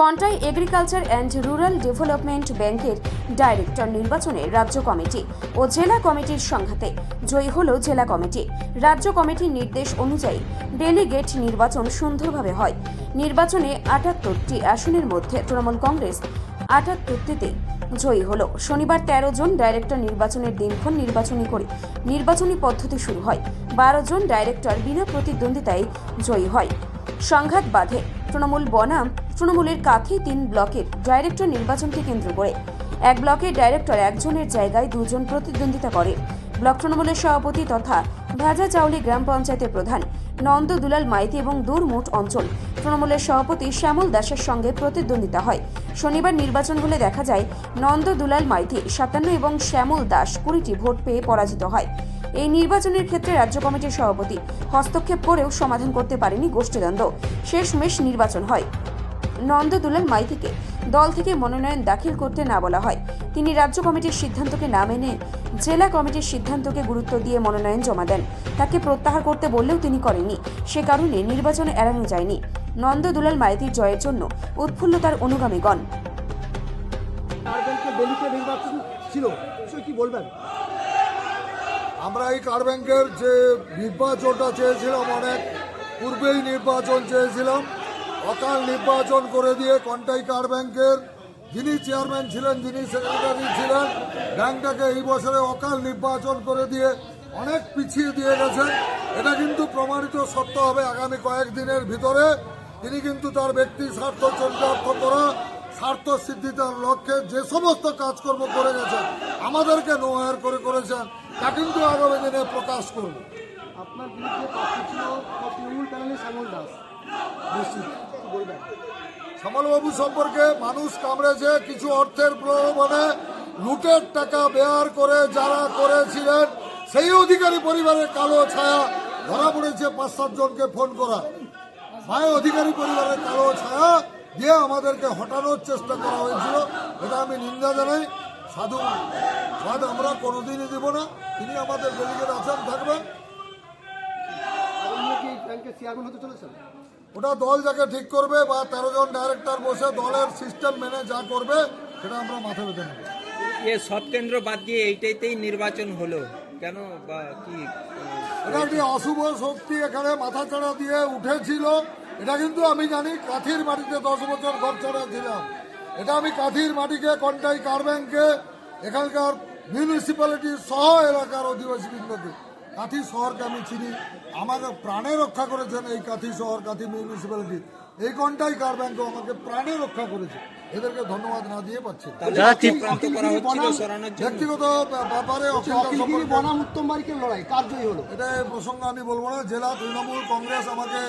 Contai agriculture and rural development ব্যাংকের director নির্বাচনে রাজ্য কমিটি ও জেলা কমিটির সংঘাতে জয়ী হল জেলা কমিটি। রাজ্য কমিটির নির্দেশ অনুযায়ী ডেলিগেট নির্বাচন সুন্দরভাবে হয়। নির্বাচনে আটাত্তরটি আসনের মধ্যে তৃণমূল কংগ্রেস আটাত্তরটিতে জয়ী হল। শনিবার তেরো জন ডাইরেক্টর নির্বাচনের দিনক্ষণ নির্বাচনী করে নির্বাচনী পদ্ধতি শুরু হয়। বারো জন ডাইরেক্টর বিনা প্রতিদ্বন্দ্বিতায় জয়ী হয়। সংঘাত বাধে। তৃণমূল বনাম তৃণমূলের কাথি তিন ব্লকের ডাইরেক্টর নির্বাচনকে কেন্দ্র করে। এক ব্লকের ডাইরেক্টর একজনের জায়গায় দুজন প্রতিদ্বন্দ্বিতা করে। ব্লক তৃণমূলের সভাপতি তথা ভাজা চাউলি গ্রাম পঞ্চায়েতের প্রধান নন্দ দুলাল মাইতি এবং দূরমুঠ অঞ্চল। তৃণমূলের সভাপতি শ্যামল দাসের সঙ্গে প্রতিদ্বন্দ্বিতা হয়। শনিবার নির্বাচন হলে দেখা যায়, নন্দ দুলাল মাইতি, সাতান্ন এবং শ্যামল দাস কুড়িটি ভোট পেয়ে পরাজিত হয়। এই নির্বাচনের ক্ষেত্রে রাজ্য কমিটির সভাপতি হস্তক্ষেপ করেও সমাধান করতে পারেনি গোষ্ঠীদ্বন্দ্ব। শেষমেশ নির্বাচন হয়। নন্দ দুলাল মাইতিকে দল থেকে মনোনয়ন দাখিল করতে না বলা হয়। তিনি রাজ্য কমিটির সিদ্ধান্তকে না মেনে জেলা কমিটির সিদ্ধান্তকে গুরুত্ব দিয়ে মনোনয়ন জমা দেন। তাকে প্রত্যাহার করতে বললেও তিনি করেননি। সে কারণে নির্বাচনে এড়ানো যায়নি। নন্দ দুলাল মাইতির জয়ের জন্য উৎফুল্ল তার অনুগামীগণ কার্বেনকে ছিল কি বলবেন? আমরা এই কার ব্যাংকের যে নির্বাচনটা চেয়েছিলাম অনেক পূর্বেই নির্বাচন চেয়েছিলাম। অকাল নির্বাচন করে দিয়ে কন্টাই কার ব্যাংকের যিনি চেয়ারম্যান ছিলেন যিনি সেক্রেটারি ছিলেন ব্যাংকটাকে এই বছরে অকাল নির্বাচন করে দিয়ে অনেক পিছিয়ে দিয়ে গেছেন। এটা কিন্তু প্রমাণিত সত্য হবে আগামী কয়েকদিনের ভিতরে। তিনি কিন্তু তার ব্যক্তি স্বার্থ চরিতার্থ করা স্বার্থ সিদ্ধিতার লক্ষ্যে যে সমস্ত কাজকর্ম করে গেছেন আমাদেরকে নোহার করে করেছেন তা কিন্তু আগামী দিনে প্রকাশ করব। আপনার বিরুদ্ধে প্রার্থী ছিল তৃণমূল প্যানেলে শ্যামল দাস। নিশ্চিত। শ্যামলবাবু সম্পর্কে মানুষ কামড়েছে, কিছু অর্থের প্রলোভনে লুটের টাকা বেয়ার করে যারা করেছিলেন, সেই অধিকারী পরিবারের কালো ছায়া ধরা পড়েছে পাঁচ সাত জনকে ফোন করা মায়ের অধিকারী পরিবারের কালো ছায়া দিয়ে আমাদেরকে হটানোর চেষ্টা করা হয়েছিল, এটা আমি নিন্দা জানাই। সাধু সাধু আমরা কোনোদিনই দিব না, তিনি আমাদের ডেলিগেট আছেন, থাকবেন। ব্যাংকের চেয়ারম্যান হতে চলেছেন? ওটা দল যাকে ঠিক করবে বা তেরো জন ডাইরেক্টর বসে দলের সিস্টেম মেনে যা করবে সেটা আমরা মাথা বেঁধে নেব। এ সব কেন্দ্র বাদ দিয়ে এইটাইতেই নির্বাচন হলো। কেন বা কি এটা একটি অশুভ শক্তি এখানে মাথা চাড়া দিয়ে উঠেছিল। এটা কিন্তু আমি জানি কাথির মাটিতে দশ বছর ঘর ছাড়া দিলাম এটা আমি কাথির মাটিকে কন্টাই কার ব্যাংকে এখানকার মিউনিসিপ্যালিটি সহ এলাকার অধিবাসী বৃন্দকে কাথি শহরকে আমি চিনি। আমাকে প্রাণে রক্ষা করেছেন এই কাথি শহর কাথি মিউনিসিপ্যালিটি এই কন্টাই কার ব্যাংকও আমাকে প্রাণে রক্ষা করেছে। এদেরকে ধন্যবাদ না দিয়ে পাচ্ছি ব্যক্তিগত ব্যাপারে বনাম উত্তম লড়াই কার জয়ী হলো? এটা এই প্রসঙ্গে আমি বলব না। জেলা তৃণমূল কংগ্রেস আমাকে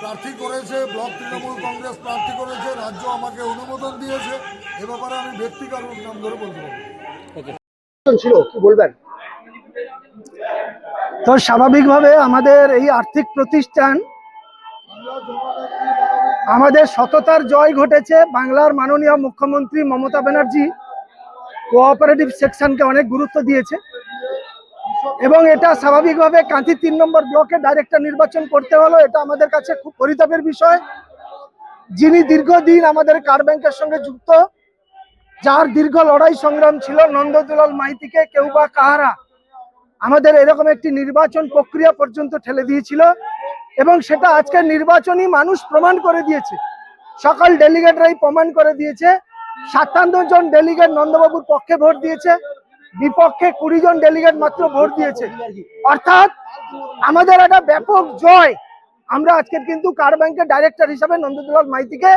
প্রার্থী করেছে ব্লক তৃণমূল কংগ্রেস প্রার্থী করেছে রাজ্য আমাকে অনুমোদন দিয়েছে। এ ব্যাপারে আমি ব্যক্তিগত নাম ধরে বলতে পারব ছিল কি বলবেন? তো স্বাভাবিকভাবে আমাদের এই আর্থিক প্রতিষ্ঠান আমাদের সততার জয় ঘটেছে। বাংলার মাননীয় মুখ্যমন্ত্রী মমতা ব্যানার্জি কোঅপারেটিভ সেকশনকে অনেক গুরুত্ব দিয়েছে এবং এটা স্বাভাবিকভাবে কাঁথি তিন নম্বর ব্লকে ডাইরেক্টর নির্বাচন করতে হলো, এটা আমাদের কাছে খুব পরিতাপের বিষয়। যিনি দীর্ঘদিন আমাদের কার ব্যাংকের সঙ্গে যুক্ত, যার দীর্ঘ লড়াই সংগ্রাম ছিল নন্দদুলাল মাইতিকে, কেউ বা কাহারা আমাদের এরকম একটি নির্বাচন প্রক্রিয়া পর্যন্ত ঠেলে দিয়েছিল এবং সেটা আজকের নির্বাচনই মানুষ প্রমাণ করে দিয়েছে। সকল ডেলিগেটরাই প্রমাণ করে দিয়েছে। সাতান্ন জন ডেলিগেট নন্দবাবুর পক্ষে ভোট দিয়েছে। বিপক্ষে কুড়ি জন ডেলিগেট মাত্র ভোট দিয়েছে। অর্থাৎ আমাদের একটা ব্যাপক জয়। আমরা আজকে কিন্তু কার ব্যাংকের ডাইরেক্টর হিসাবে নন্দদুলাল মাইতিকে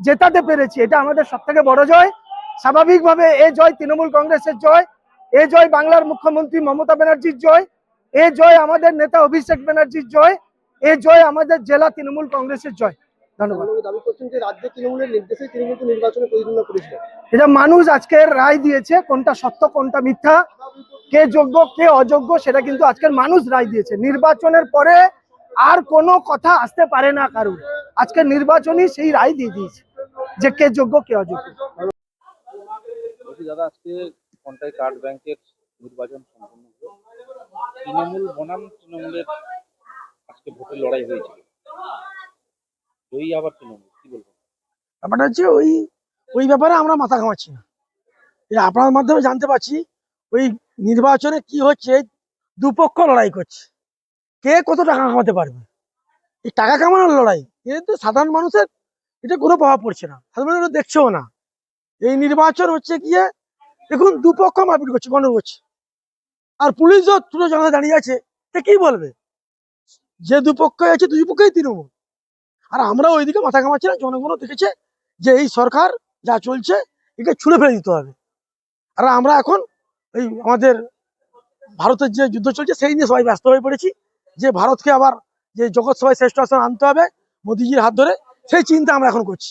জেতাতে পেরেছি। এটা আমাদের সব থেকে বড় জয়। স্বাভাবিকভাবে এ জয় তৃণমূল কংগ্রেসের জয়। এ জয় বাংলার মুখ্যমন্ত্রী মমতা ব্যানার্জির জয়। এ জয় আমাদের নেতা অভিষেক ব্যানার্জির জয়। এ জয় আমাদের জেলা তৃণমূল কংগ্রেসের জয়। ধন্যবাদ। দাবি করছেন যে রাজ্যে তৃণমূলের নির্দেশে তিনি নির্বাচনে পরিচালনা করেছিল। এটা মানুষ আজকের রায় দিয়েছে কোনটা সত্য কোনটা মিথ্যা কে যোগ্য কে অযোগ্য সেটা কিন্তু আজকের মানুষ রায় দিয়েছে। নির্বাচনের পরে আর কোনো কথা আসতে পারে না কারুর। আজকের নির্বাচনই সেই রায় দিয়ে দিয়েছে যে কে যোগ্য কে অযোগ্য। দাদা আজকে কন্টাই কার্ড ব্যাংকের নির্বাচন সম্পন্ন হলো। তৃণমূল বনাম তৃণমূলের আজকে ভোটের লড়াই হয়েছিল। ওই আবার তৃণমূল, কি বলব ব্যাপারটা হচ্ছে ওই ওই ব্যাপারে আমরা মাথা ঘামাচ্ছি না। এই আপনার মাধ্যমে জানতে পারছি, ওই নির্বাচনে কি হচ্ছে, দুপক্ষ লড়াই করছে। কে কত টাকা কামাতে পারবে? এই টাকা কামানোর লড়াই কিন্তু সাধারণ মানুষের এটা কোনো প্রভাব পড়ছে না। সাধারণ মানুষ দেখছেও না। এই নির্বাচন হচ্ছে গিয়ে দেখুন, দুপক্ষ মারপিট করছে গণনা করছে। আর পুলিশও তুলে জনতা দাঁড়িয়ে আছে, তা কি বলবে? যে দুপক্ষ আছে, দুই পক্ষই তৃণমূল। আর আমরা ওইদিকে মাথা ঘামাচ্ছি না, জনগণও দেখেছে যে এই সরকার যা চলছে, একে ছুঁড়ে ফেলে দিতে হবে। আর আমরা এখন এই আমাদের ভারতের যে যুদ্ধ চলছে, সেই নিয়ে সবাই ব্যস্ত হয়ে পড়েছি। যে ভারতকে আবার যে জগৎ সবাই শ্রেষ্ঠ আসন আনতে হবে, মোদিজির হাত ধরে, সেই চিন্তা আমরা এখন করছি।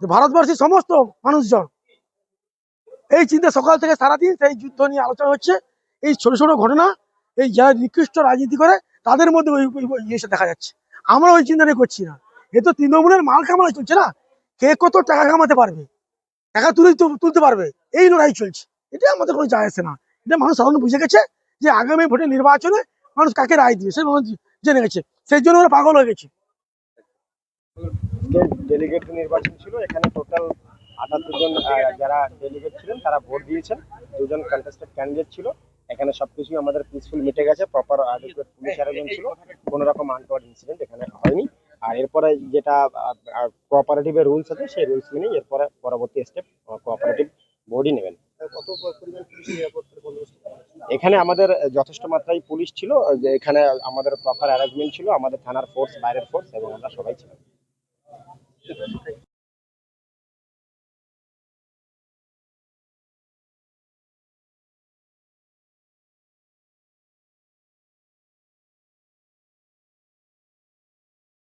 যে ভারতবর্ষের সমস্ত মানুষজন এই চিন্তা সকাল থেকে সারাদিন সেই যুদ্ধ নিয়ে আলোচনা হচ্ছে। এই ছোট ছোট ঘটনা, এই যারা নিকৃষ্ট রাজনীতি করে, তাদের মধ্যে ওই জিনিসটা দেখা যাচ্ছে। আমরা ওই চিন্তা করছি না। এ তো তৃণমূলের মাল কামানো চলছে না। কে কত টাকা কামাতে পারবে? টাকা তুলে তুলতে পারবে। এই লড়াই চলছে। এটা আমাদের কোনো যায় আসে না। এটা মানুষ সাধারণ বুঝে গেছে যে আগামী ভোটের নির্বাচনে মানুষ কাকে রায় দিবে, সে মানুষ জেনে গেছে। সেই জন্য ওরা পাগল হয়ে গেছে। ডেলিগেট নির্বাচন ছিল, এখানে টোটাল আটাত্তর জন যারা ডেলিগেট ছিলেন, তারা ভোট দিয়েছেন। দুজন কন্টেস্টেড ক্যান্ডিডেট ছিল। এখানে সবকিছুই আমাদের পিসফুল মিটে গেছে। প্রপার পুলিশ অ্যারেঞ্জমেন্ট ছিল। কোনো রকম আনটোয়ার্ড ইনসিডেন্ট এখানে হয়নি। আর এরপরে যেটা কোঅপারেটিভের রুলস আছে, সেই রুলস মেনেই এরপরে পরবর্তী স্টেপ কোঅপারেটিভ বোর্ডই নেবেন। এখানে আমাদের যথেষ্ট মাত্রায় পুলিশ ছিল। যে এখানে আমাদের প্রপার অ্যারেঞ্জমেন্ট ছিল। আমাদের থানার ফোর্স বাইরের ফোর্স এবং আমরা সবাই ছিলাম।